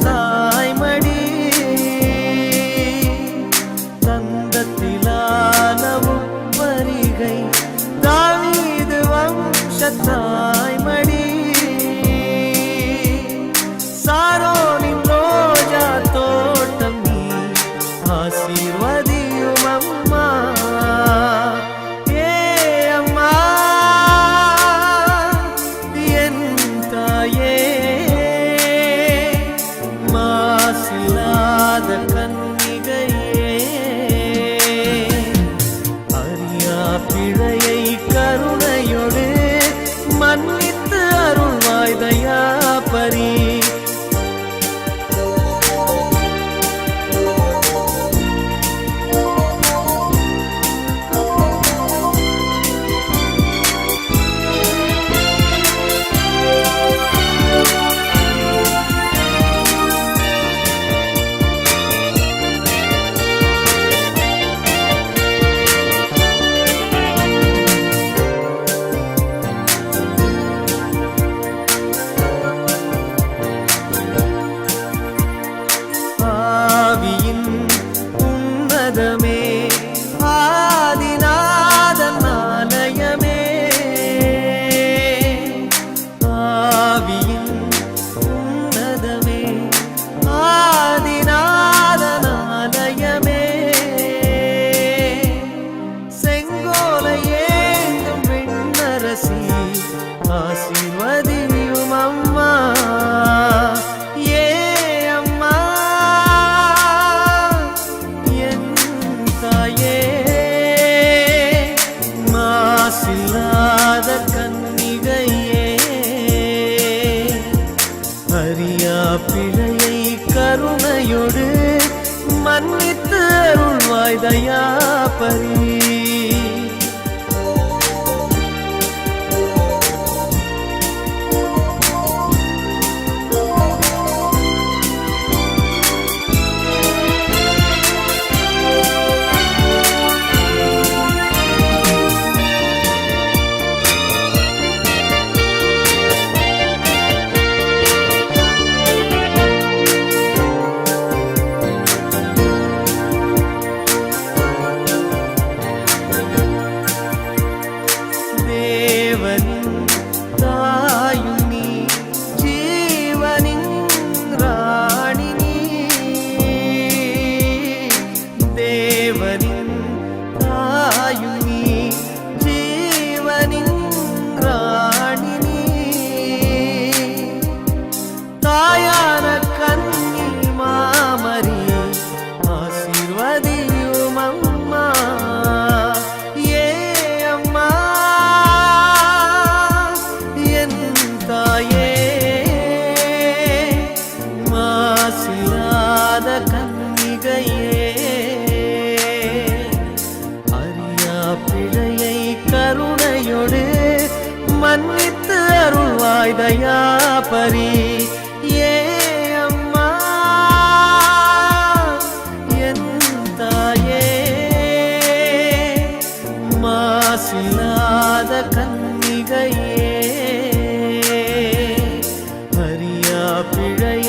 Love. கருணையோடு மன்னித்து அருள்வாய்தயா தயாபரி. மன்னித்து அருள்வாய் தயாபரி. ஏ அம்மா என் தாயே மாசில்லாத கன்னிகையே அறியா பிழை